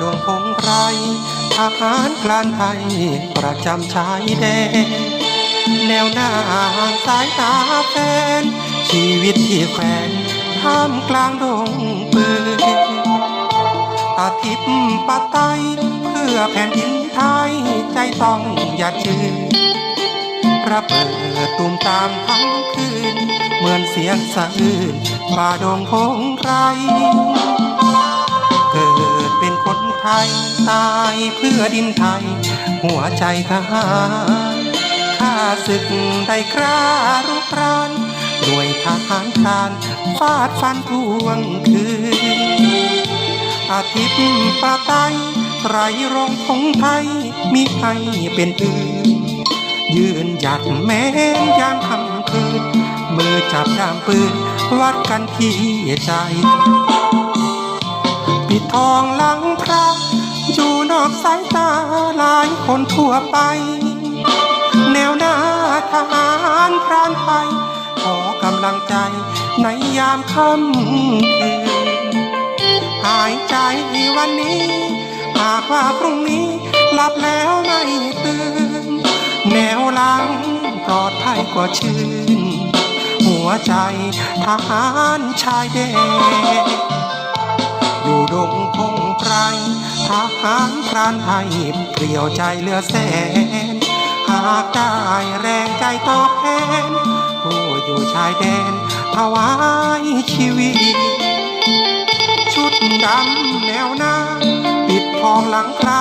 ดวงพงไรทหารพลานไทยประจำชายแดนแนวหน้าสายตาแฟน ชีวิตที่แขวนท่ามกลางดงปืนอาทิตย์ปะไตยเพื่อแผ่นดินไทยใจต้องอย่าจืนระเบิดตูมตามทั้งคืน เหมือนเสียงสะอื้นฝ่าดงพงไร ยตายเพื่อดินไทย หัวใจทหารข้าศึกได้กล้ารุกรานด้วยทหารพรานฟาดฟันทวงคืน อาทิตย์ปาไตไรรงทงไทยมิให้เป็นอื่น ยืนหยัดแม้นยามคำคืนมือจับด้ามปืนวัดกันที่ใจ ปิดทองหลังพระอยู่นอกสายตาหลายคนทั่วไป แนวหน้าทหารพรานไทยขอกำลังใจในยามค่ำคืนหายใจวันนี้หากว่าพรุ่งนี้หลับแล้วไม่ตื่น แนวหลังปลอดภัยกว่าชื่น หัวใจทหารชายแดน อยู่ดงพงไพรทหารพรานไทยเปลี่ยวใจเหลือแสน หากได้แรงใจตอบแทนผู้อยู่ชายแดนถวายชีวิต ชุดดำแนวหน้า ปิดทองหลังคา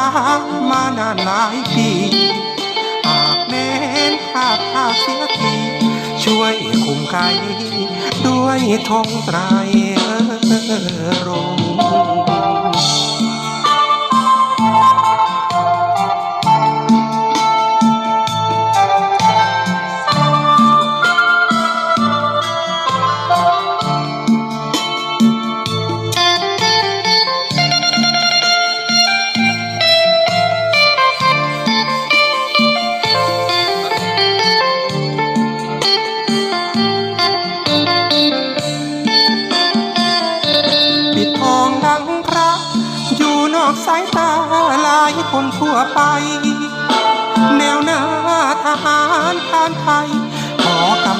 มานานหลายปีหากแม้นขาดข้าเสียทีช่วยคุมไกด้วยธงไตร ร อกสายตาหลายคนทั่วไป แนวหน้าทหารทานไทยขอกำ